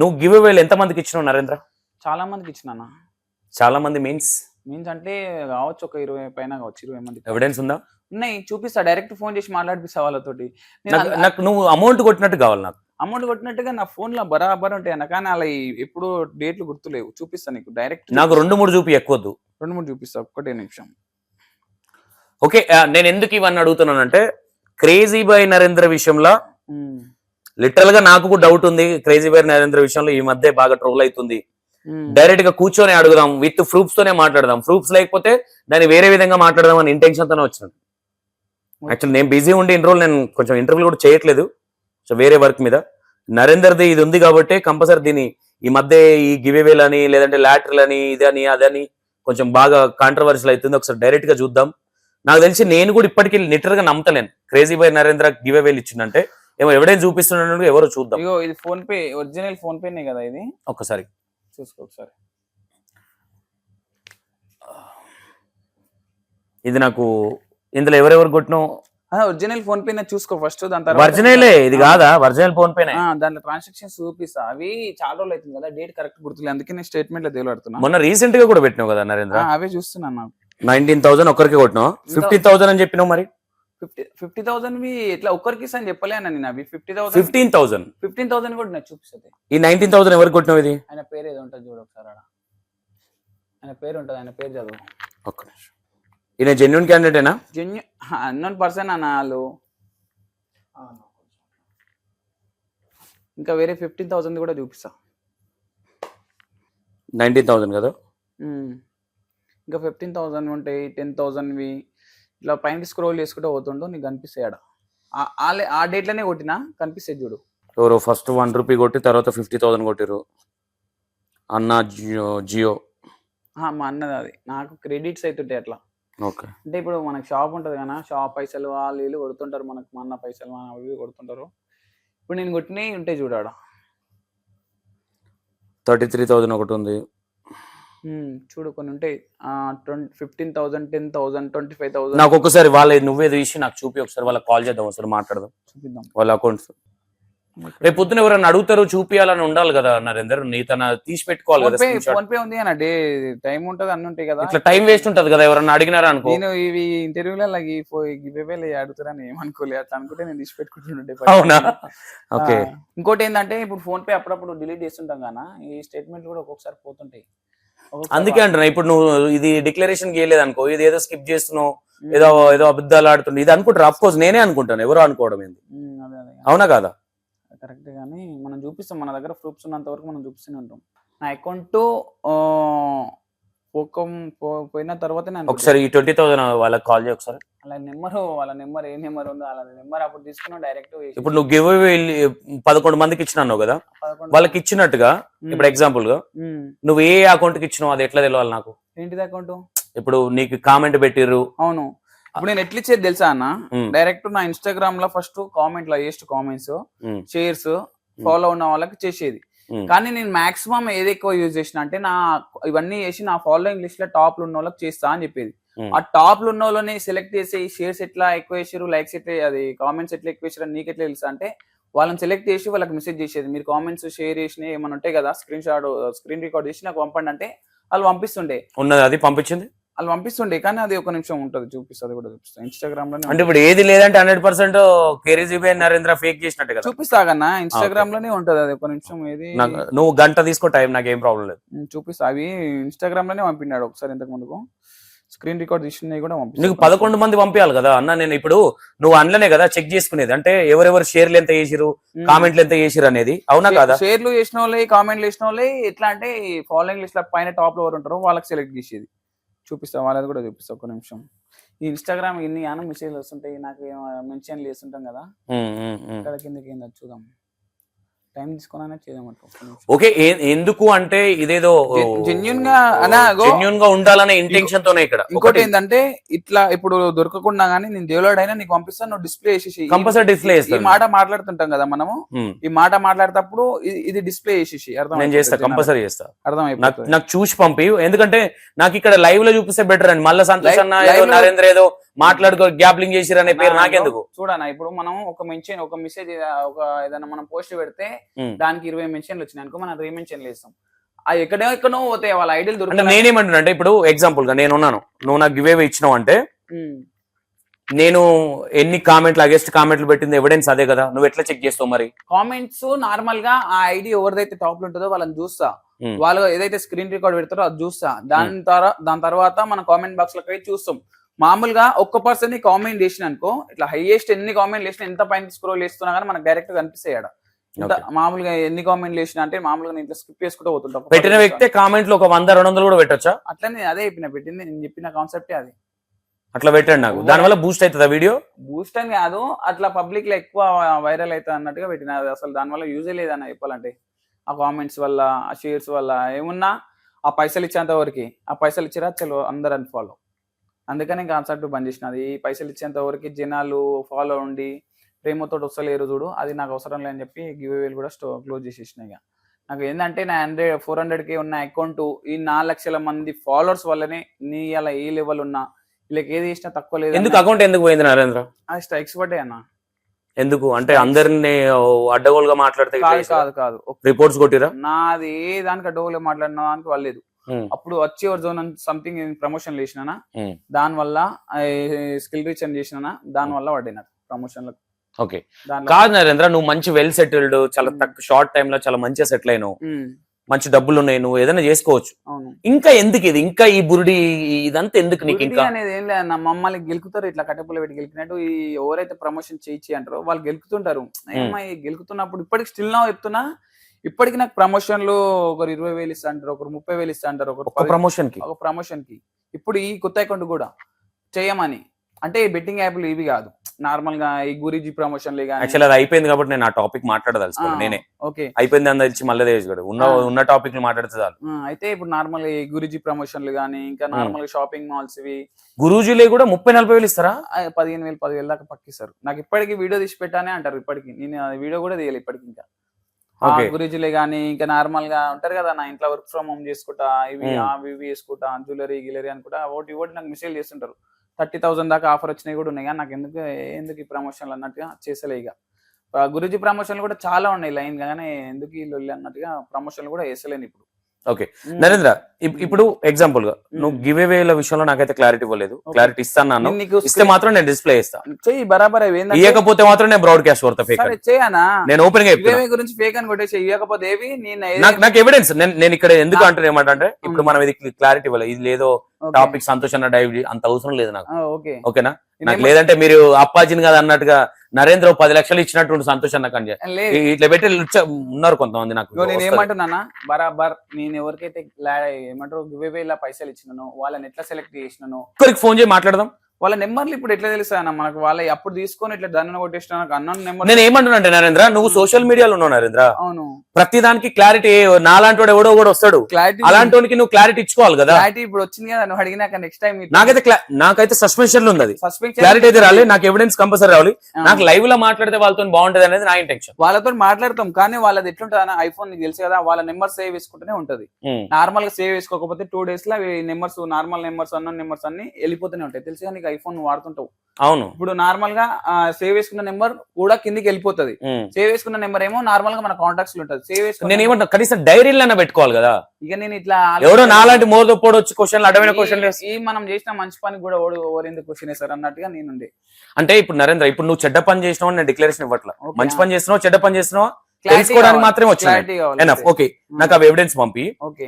నువ్వు గివ్ అవేలు ఎంత మందికి ఇచ్చినావు నరేంద్ర? చాలా మందికి ఇచ్చిన చాలా మంది మీన్స్ మీన్స్ అంటే కావచ్చు ఒక ఇరవై పైన కావచ్చు ఇరవై మంది ఎవిడెన్స్ ఉందా? ఉన్నాయి చూపిస్తా. డైరెక్ట్ ఫోన్ చేసి మాట్లాడిపిస్తా వాళ్ళతోటి. నాకు నాకు నువ్వు అమౌంట్ కొట్టినట్టు కావాలి నాకు. అమౌంట్ కొట్టినట్టుగా నా ఫోన్లో బరాబర్ ఉంటాయి అన్న. కానీ అలా ఈ- ఎప్పుడు డేట్లు గుర్తులేవు. చూపిస్తా నీకు డైరెక్ట్ నాకు రెండు మూడు చూపి ఎక్కువద్దు. రెండు మూడు చూపిస్తా ఒక్కటే నిమిషం. ఓకే ఆ, నేను ఎందుకు ఇవన్నీ అడుగుతున్నానంటే క్రేజీ బాయ్ నరేంద్ర విషయంలో ఉమ్. లిటరల్గా నాకు కూడా డౌట్ ఉంది. క్రేజీ బాయ్ నరేంద్ర విషయంలో ఈ మధ్య బాగా ట్రోల్ అవుతుంది. డైరెక్ట్గా కూర్చొని అడుగుదాం విత్ ప్రూఫ్స్ తోనే మాట్లాడదాం. ప్రూఫ్స్ లేకపోతే దాన్ని వేరే విధంగా మాట్లాడదాం అని ఇంటెన్షన్ తోనే వచ్చినాను. యాక్చువల్ నేను బిజీ ఉండి ఇన్ని రోజులు నేను కొంచెం ఇంటర్వ్యూ కూడా చేయట్లేదు. సో వేరే వర్క్ మీద. నరేందర్ది ఇది ఉంది కాబట్టి కంపల్సరీ దీని ఈ మధ్య ఈ గివేవేల్ అని లేదంటే లాటరల్ అని ఇదని అదని కొంచెం బాగా కాంట్రవర్షియల్ అవుతుంది. ఒకసారి డైరెక్ట్గా చూద్దాం. నాకు తెలిసి నేను కూడా ఇప్పటికీ లిటర్గా నమ్మతలేను. క్రేజీ బాయ్ నరేంద్ర గివేవేల్ ఇచ్చిందంటే ఏమో ఎవడైనా చూపిస్తున్నాడు ఎవరో చూద్దాం. ఇగో ఇది ఫోన్ పే ఒరిజినల్ ఫోన్ పేనే కదా ఇది? ఒక్కసారి. చూసుకో ఒకసారి. ఇది నాకు ఇందులో ఎవరెవరు కొట్టినో? ఒరిజినల్ ఫోన్ పే చూసుకో ఫస్ట్ దాని తర్వాత ఒరిజినలే ఇది కాదా? ఒరిజినల్ ఫోన్ ఆ, దాంట్లో ట్రాన్సాక్షన్స్ చూపిస్తా. అవి చాలా రోజులు అవుతుంది కదా డేట్ కరెక్ట్ గుర్తులేదు. అందుకే నేను స్టేట్మెంట్లో తెలియడుతున్నా మొన్న రీసెంట్గా కూడా పెట్టినావు కదా నరేంద్ర? అవే చూస్తున్నాను నైన్టీన్ థౌసండ్ ఒక్కరికి కొట్టినావు. ఫిఫ్టీన్ థౌసండ్ అని చెప్పినావు మరి? ఫిఫ్టీ ఫిఫ్టీ థౌసండ్ వి ఇట్లా ఒక్కరికి అని చెప్పలేను నేను అవి. Fifty thousand fifteen thousand? Fifteen thousand కూడా నాకు చూపిస్తుంది. ఈ నైన్టీన్ థౌసండ్ ఎవరికి కొట్టినావు ఇది? ఆయన పేరు ఏదో ఉంటుంది చూడు ఒకసారి ఆడ. ఆయన పేరు ఉంటుంది ఆయన పేరు చదువు. ఒక్క నిమిషం. ఈయన జెన్యున్ క్యాండిడేటేనా జెన్యు అన్నోన్ పర్సన్ అన్న వాళ్ళు. ఇంకా వేరే ఫిఫ్టీన్ థౌసండ్ కూడా చూపిస్తా. నైన్టీన్ థౌసండ్ కదా. ఇంకా ఫిఫ్టీన్ థౌసండ్ ఉంటాయి టెన్ థౌసండ్వి ఇట్లా పైన స్క్రోల్ చేసుకుంటూ పోతుండో నీకు కనిపిస్తాయి ఆడ. ఆ- డేట్లోనే కొట్టినా కనిపిస్తాయి చూడు. ఎవరు ఫస్ట్ వన్ రూపీ కొట్టి తర్వాత ఫిఫ్టీ థౌసండ్ కొట్టిరు అన్న జియో జియో. మా అన్నది అది. నాకు క్రెడిట్స్ అవుతుంటాయి అట్లా. ఓకే. అంటే ఇప్పుడు మనకి షాప్ ఉంటుంది కదా షాప్ పైసలు వాళ్ళు వీళ్ళు కొడుతుంటారు మనకు మా అన్న పైసలు అవి కొడుతుంటారు. ఇప్పుడు నేను కొట్టినవి ఉంటాయి చూడాడ థర్టీ త్రీ థౌసండ్ ఒకటి ఉంది. చూడు కొన్ని ఉంటాయి. Twenty fifteen thousand ten thousand twenty five thousand. నాకు ఒక్కసారి వాళ్ళ నువ్వే తీసి నాకు చూపి ఒకసారి వాళ్ళకి కాల్ చేద్దాం ఒకసారి మాట్లాడదాం. చూపిద్దాం. వాళ్ళ అకౌంట్స్. రేపు పొద్దున ఎవరైనా అడుగుతారు చూపియాలని ఉండాలి కదా నరేందర్. నీ తన తీసి పెట్టుకోవాలి ఫోన్ కదా పే. ఫోన్ పే ఉంది అన్న డే టైం ఉంటుంది అన్ని ఉంటాయి కదా. ఇట్లా టైం వేస్ట్ ఉంటది కదా ఎవరన్నా అడిగినారా అనుకో. నేను ఇవి ఇంటర్వ్యూలో అలాగే గివేవేలు అడుగుతారని ఏమనుకోలే. అట్లా అనుకుంటే నేను తీసి పెట్టుకుంటుండే అవునా? ఓకే. ఇంకోటి ఏంటంటే ఇప్పుడు ఫోన్ పే అప్పుడప్పుడు డిలీట్ చేస్తుంటాం కదా ఈ స్టేట్మెంట్ కూడా ఒక్కొక్కసారి పోతుంటాయి. అందుకే అంటున్నా ఇప్పుడు నువ్వు ఇది డిక్లరేషన్ గీయలేదు అనుకో ఇది ఏదో స్కిప్ చేస్తున్నావు ఏదో ఏదో అబద్ధాలు ఆడుతుండే ఇది అనుకుంటారు. అఫ్ కోర్స్ నేనే అనుకుంటాను ఎవరు అనుకోవడం ఏంది? అవునా కాదా? కరెక్ట్ కానీ మనం చూపిస్తాం మన దగ్గర ప్రూఫ్స్ ఉన్నంత వరకు మనం చూపిస్తూనే ఉంటాం. నా అకౌంట్ పోకం పోయిన తర్వాత ఒకసారి ఈ ట్వంటీ థౌసండ్ వాళ్ళకి కాల్ చేయ ఒకసారి. వాళ్ళ నెంబర్ వాళ్ళ నెంబర్ ఏ నెంబర్ ఉందో వాళ్ళ నెంబర్ అప్పుడు తీసుకున్నాం డైరెక్ట్ ఇప్పుడు నువ్వు గివ్ పదకొండు మందికి ఇచ్చినావు కదా? వాళ్ళకి ఇచ్చినట్టుగా ఇప్పుడు ఎగ్జాంపుల్గా నువ్వు ఏ అకౌంట్కి ఇచ్చినావు అది ఎట్లా తెలియాలి నాకు? ఏంటిది అకౌంట్ ఇప్పుడు నీకు కామెంట్ పెట్టిర్రు. అవును. ఇప్పుడు నేను ఎట్లా ఇచ్చేది తెలుసా అన్న? డైరెక్ట్ నా ఇన్స్టాగ్రామ్లో first comment highest comments um, shares follow ఉన్న వాళ్ళకి చేసేది. కానీ నేను మాక్సిమం ఏది ఎక్కువ యూజ్ చేసిన అంటే నా ఇవన్నీ చేసి నా ఫాలోయింగ్ లిస్ట్లో టాప్లో ఉన్న వాళ్ళకి చేస్తా అని చెప్పేది. ఆ టాప్లో ఉన్న వాళ్ళని సెలెక్ట్ చేసి షేర్స్ ఎట్లా ఎక్కువ వేసారు లైక్స్ ఎట్లా అది కామెంట్స్ ఎట్లా ఎక్కువ వేసారు నీకు ఎట్లా తెలుసా? అంటే వాళ్ళని సెలెక్ట్ చేసి వాళ్ళకి మెసేజ్ చేసేది. మీరు కామెంట్స్ షేర్ చేసిన ఏమైనా ఉంటాయి కదా స్క్రీన్ షాట్ స్క్రీన్ రికార్డ్ చేసి నాకు పంపండి అంటే వాళ్ళు పంపిస్తుండే. ఉన్నది అది పంపించింది? వాళ్ళు పంపిస్తుండే కానీ అది ఒక నిమిషం ఉంటుంది చూపిస్తుంది కూడా చూపిస్తా. ఇన్స్టాగ్రామ్లోనే అంటే ఇప్పుడు ఏది లేదంటే హండ్రెడ్ పర్సెంట్ కేరీజీబీ నరేంద్ర ఫేక్ చేసినట్టు కదా? చూపిస్తా కన్నా ఇన్స్టాగ్రామ్లోనే ఉంటది అది ఒక నిమిషం ఏది నువ్వు గంట తీసుకో టైం నాకు ఏం ప్రాబ్లం లేదు చూపిస్తా. అవి ఇన్స్టాగ్రామ్లోనే పంపినాడు ఒకసారి ఇంతకు ముందుకు. స్క్రీన్ రికార్డ్ తీసినవి కూడా. నీకు పదకొండు మంది పంపించాలి కదా అన్న నేను ఇప్పుడు నువ్వు అందులోనే కదా చెక్ చేసుకునేది. అంటే ఎవరెవరు షేర్లు ఎంత చేసిరు. కామెంట్లు ఎంత చేసిరు అనేది. అవునా కదా? షేర్లు చేసిన వాళ్ళే కామెంట్లు చేసిన వాళ్ళే ఎట్లా అంటే ఫాలోయింగ్ లిస్ట్ పైన టాప్లో ఎవరు ఉంటారో వాళ్ళకి సెలెక్ట్ చేసేది. చూపిస్తా వాళ్ళది కూడా చూపిస్తా ఒక నిమిషం. ఈ ఇన్స్టాగ్రామ్ ఇన్ని యానం మెసేజ్లు వస్తుంటాయి నాకు మెన్షన్ చేస్తుంటాం కదా. ఇక్కడ కిందకి చూద్దాం. టైం తీసుకున్నా నిమిషం. ఓకే ఎందుకు అంటే ఇదేదో జెన్- genuine గా జెన్యున్గా. ఉండాలనే ఇంటెన్షన్ తోనే ఇక్కడ ఇంకోటి ఏంటంటే ఇట్లా ఇప్పుడు దొరకకుండా గానీ నేను దేవులాడ్ అయినా నీకు పంపిస్తాను నువ్వు డిస్ప్లే చేసేసి కంపల్సరీ డిస్ప్లే ఈ మాట మాట్లాడుతుంటాం కదా మనము. ఈ మాట మాట్లాడేటప్పుడు ఇది- ఇది డిస్ప్లే చేసేసి అర్థం నేను చేస్తా కంపల్సరీ చేస్తా. అర్థం నాకు చూసి పంపి ఎందుకంటే నాకు ఇక్కడ లైవ్లో చూపిస్తే బెటర్ అని. మళ్ళీ సంతోష్ అన్న నరేంద్ర ఏదో మాట్లాడుకో గ్యాప్లింగ్ చేసిరు అనే పేరు నాకెందుకు? చూడనా ఇప్పుడు మనం ఒక మెన్షన్ ఒక మెసేజ్ ఒక ఏదైనా మనం పోస్ట్ పెడితే. దానికి ఇరవై మెన్షన్లు వచ్చినాయి అనుకో మనం రీమెన్షన్ వేస్తాం. అది ఎక్కడో ఎక్కడో పోతాయి వాళ్ళ ఐడియల్ అంటే దొరకదు నేనేమంటున్నా అంటే ఇప్పుడు ఎగ్జాంపుల్గా నేను ఉన్నాను. నువ్వు నాకు గివ్ ఇచ్చినావు అంటే నేను ఎన్ని కామెంట్లు అగెస్ట్ కామెంట్లు పెట్టింది ఎవిడెన్స్ అదే కదా. నువ్వు ఎట్లా చెక్ చేస్తావు మరి? కామెంట్స్ నార్మల్గా ఆ ఐడి ఎవరిదైతే టాప్లో ఉంటుందో వాళ్ళని చూస్తా. వాళ్ళు ఏదైతే స్క్రీన్ రికార్డ్ పెడతారో అది చూస్తా. దాని తర్వాత దాని తర్వాత మన కామెంట్ బాక్స్లో చూస్తాం. మామూలుగా ఒక్క పర్సన్ని కామెంట్ చేసిన అనుకో ఇట్లా హైయెస్ట్ ఎన్ని కామెంట్ చేసినా ఎంత పైన స్క్రోల్ చేస్తున్నా కానీ మనకు డైరెక్ట్ కనిపిస్తాయి. మామూలుగా ఎన్ని కామెంట్ చేసినా అంటే మామూలుగా నేను ఇట్లా స్కిప్ చేసుకుంటూ పోతుంటా. పెట్టిన వ్యక్తే కామెంట్లు ఒక వంద రెండు వందలు కూడా పెట్టొచ్చా? అట్లనే అదే చెప్పిన పెట్టింది. నేను చెప్పిన కాన్సెప్టే అది. అట్లా పెట్టండి నాకు. దానివల్ల బూస్ట్ అవుతుందా వీడియో బూస్ట్ అని కాదు అట్లా పబ్లిక్లో ఎక్కువ వైరల్ అవుతుంది అన్నట్టుగా పెట్టిన. అసలు దానివల్ల యూజే లేదన్న చెప్పాలంటే. ఆ కామెంట్స్ వల్ల ఆ షేర్స్ వల్ల ఏమున్నా ఆ పైసలు ఇచ్చేంత వరకు. ఆ పైసలు ఇచ్చిరా? చలో అందరు అన్ఫాలో అందుకని కాన్సెప్ట్ బంద్ చేసిన. అది ఈ పైసలు ఇచ్చేంత వరకు జనాలు ఫాలో ఉండి ప్రేమతో వస్తలేరు చూడు. అది నాకు అవసరం లేదని చెప్పి గివ్ కూడా స్టో క్లోజ్ చేసేసిన ఇక. నాకు ఏంటంటే నా హండ్రెడ్ ఫోర్ హండ్రెడ్ కే ఉన్న అకౌంట్ ఈ నాలుగు లక్షల మంది ఫాలోవర్స్ వల్లనే నీ అలా ఏ లెవెల్ ఉన్నా వీళ్ళకి ఏది ఇచ్చినా తక్కువ లేదు ఎందుకు అకౌంట్ ఎందుకు పోయింది నరేంద్ర అది స్ట్రైక్స్ పడ్డాయి అన్న. ఎందుకు? అంటే అందరిని అడ్డగోలుగా మాట్లాడితే కాదు కాదు కాదు. రిపోర్ట్స్ కొట్టిరా? నాది ఏ దానికి అడ్డగోలు మాట్లాడిన దానికి వాళ్ళలేదు. అప్పుడు వచ్చి ఎవరి జోన్ సంథింగ్ ప్రమోషన్ చేసినా Hmm. దాని వల్ల స్కిల్ రీచ్ అని చేసినా దాని వల్ల పడినారు ప్రమోషన్ ఓకే కాదు నరేంద్ర నువ్వు మంచి వెల్ సెటిల్డ్ చాలా Hmm. తక్కువ షార్ట్ టైమ్లో చాలా మంచిగా సెటిల్ అయినావు. ఉమ్, మంచి డబ్బులు ఉన్నాయి నువ్వు ఏదైనా చేసుకోవచ్చు. ఇంకా ఎందుకు ఇది? ఇంకా ఈ బురుడి ఇదంతా ఎందుకు నీకు ఇంకా? అనేది ఏం లేదు నా మమ్మల్ని గెలుకుతారు ఇట్లా కట్టెపుల్ల పెట్టి గెలికినట్టు ఈ ఎవరైతే ప్రమోషన్ చేయించి అంటారో వాళ్ళు గెలుకుతుంటారు. ఏమై గెలుకుతున్నప్పుడు ఇప్పటికి స్టిల్ నా చెప్తున్నా ఇప్పటికి నాకు ప్రమోషన్లు ఒకరు ఇరవై వేలు ఇస్తా అంటారు ఒకరు ముప్పై వేలు ఇస్తా అంటారు ఒకరు పది- ప్రమోషన్కి ఒక ప్రమోషన్కి ఇప్పుడు ఈ కొత్త అకౌంట్ కూడా చేయమని. అంటే బెట్టింగ్ యాప్లు ఇవి కాదు. నార్మల్గా ఈ గురిజీ ప్రమోషన్లు కానీ యాక్చువల్ అది అయిపోయింది కాబట్టి నేను ఆ టాపిక్ మాట్లాడదలుచుకోను నేనే. ఓకే. అయిపోయింది అని తెలిసి మళ్ళీ ఉన్న. ఉన్న టాపిక్ మాట్లాడితే చాలు. అయితే ఇప్పుడు నార్మల్ ఈ గురిజీ ప్రమోషన్లు కానీ ఇంకా నార్మల్ షాపింగ్ మాల్స్ ఇవి. గురూజీలే కూడా ముప్పై నలభై వేలు ఇస్తారా? పదిహేను వేలు పదివేలు దాకా పక్కిస్తారు. నాకు ఇప్పటికి వీడియో తీసి పెట్టానే అంటారు ఇప్పటికి. నేను వీడియో కూడా తీయాలి ఇప్పటికి ఇంకా. Okay. గురిజీలే కానీ ఇంకా నార్మల్గా ఉంటారు కదా నా ఇంట్లో వర్క్ ఫ్రమ్ హోమ్ చేసుకుంటా ఇవి. అవి ఇవి చేసుకుంటా జ్యువెలరీ గిలరీ అనుకుంటా ఒకటి ఒకటి నాకు మెసేజ్ చేస్తుంటారు థర్టీ థౌసండ్ దాకా ఆఫర్ వచ్చినాయి కూడా ఉన్నాయి కానీ నాకు ఎందుకు ఎందుకు ఈ ప్రమోషన్లు అన్నట్టుగా చేసలే ఇక ఆ, గురుజీ ప్రమోషన్లు కూడా చాలా ఉన్నాయి లైన్ గానే ఎందుకు ఈ లొల్లి అన్నట్టుగా ప్రమోషన్లు కూడా వేసలేను ఇప్పుడు Hmm. నరేంద్ర ఇప్- ఇప్పుడు ఎగ్జాంపుల్గా నువ్వు. గివ్ వేల విషయంలో నాకైతే క్లారిటీ ఇవ్వలేదు. క్లారిటీ ఇస్తాను నీకు ఇస్తే మాత్రం నేను డిస్ప్లే ఇస్తా చెయ్యి బరాబర్ ఇవ్వకపోతే మాత్రం నేను బ్రాడ్కాస్ట్ కొడతా ఫేక్ చేయనా? నేను ఓపెన్గా గురించి ఫేక్ అని కొట్టేసి ఇవ్వకపోతే ఏవి? నాకు నాకు ఎవిడెన్స్ నేను ఇక్కడ ఎందుకు అంటున్నా ఏమంటే ఇప్పుడు మనం ఇది క్లారిటీ ఇవ్వాలి. ఇది లేదో. టాపిక్ సంతోష్ అన్న డైవ్ అంత అవసరం లేదు నాకు. ఓకే. ఓకేనా? నాకు లేదంటే మీరు అప్పాజిని కదా అన్నట్టుగా నరేంద్ర పది లక్షలు ఇచ్చినట్టు సంతోష్ కంటే లేదు ఇట్లా పెట్టి ఉన్నారు కొంతమంది నాకు. నేను వస్తది. ఏమంటున్నానా? బరాబర్ నేను ఎవరికైతే ఏమంటారు గివ్ ఇలా పైసలు ఇచ్చినానో వాళ్ళని ఎట్లా సెలెక్ట్ చేసినానో. ఒక్కరికి ఫోన్ చేసి మాట్లాడదాం. వాళ్ళ నెంబర్లు ఇప్పుడు ఎట్లా తెలుస్తాయన్న మనకు వాళ్ళ అప్పుడు తీసుకొని ఇట్లా దాన్ని కొట్టేసిన నాకు అన్న నెంబర్ నేను ఏమంటున్నా అంటే నరేంద్ర నువ్వు సోషల్ మీడియాలో ఉన్నావు నరేంద్ర. అవును. ప్రతి దానికి క్లారిటీ నాలాంటి వాడు ఎవడో కూడా వస్తాడు. క్లారిటీ అలాంటి వాడికి నువ్వు క్లారిటీ ఇచ్చుకోవాలి కదా. క్లారిటీ ఇప్పుడు వచ్చింది కదా నువ్వు అడిగినాక నెక్స్ట్ టైం నాకైతే నాకైతే సస్పెన్షన్ ఉంది అది క్లారిటీ అయితే రాలేదు నాకు ఎవిడెన్స్ కంపల్సరీ రావాలి. నాకు లైవ్లో మాట్లాడితే వాళ్ళతో బాగుంటది అనేది నా ఇంటెన్షన్ వాళ్ళతో మాట్లాడతాం కానీ వాళ్ళది ఎట్లుంటుంది ఐఫోన్ నీకు తెలుసు కదా వాళ్ళ నెంబర్ సేవ్ చేసుకుంటూనే ఉంటది. నార్మల్గా సేవ్ చేసుకోకపోతే టూ డేస్లో నెంబర్స్ నార్మల్ నెంబర్స్ అన్న నెంబర్స్ అన్ని వెళ్ళిపోతూనే ఉంటాయి. తెలుసు నీకు ఐఫోన్ వాడుతుంటావు. అవును. ఇప్పుడు నార్మల్గా సేవ్ చేసుకున్న నెంబర్ కూడా కిందికి వెళ్ళిపోతుంది. సేవ్ చేసుకున్న నెంబర్ ఏమో నార్మల్గా మన కాంటాక్ట్స్ ఉంటుంది. నేను ఏమంటా కనీసం డైరీలన్నా పెట్టుకోవాలి కదా. ఇక నేను ఇట్లా ఎవడో నాలాంటి మోదొప్పోడు వచ్చి క్వశ్చన్లు అడమైన క్వశ్చన్ ఈ- మనం చేసిన మంచి పని కూడా ఓడి ఓవర్ ఎందుకు క్వశ్చన్ వేస్తారు అన్నట్టుగా నేనుండే అంటే ఇప్పుడు నరేంద్ర ఇప్పుడు నువ్వు చెడ్డ పని చేసినావు నేను డిక్లరేషన్ ఇవ్వట్లా. మంచి పని చేసినావు చెడ్డ పని చేసినావా? తెలుసుకోవడానికి. మాత్రమే వచ్చింది. ఓకే నాకు అవి ఎవిడెన్స్ పంపి. ఓకే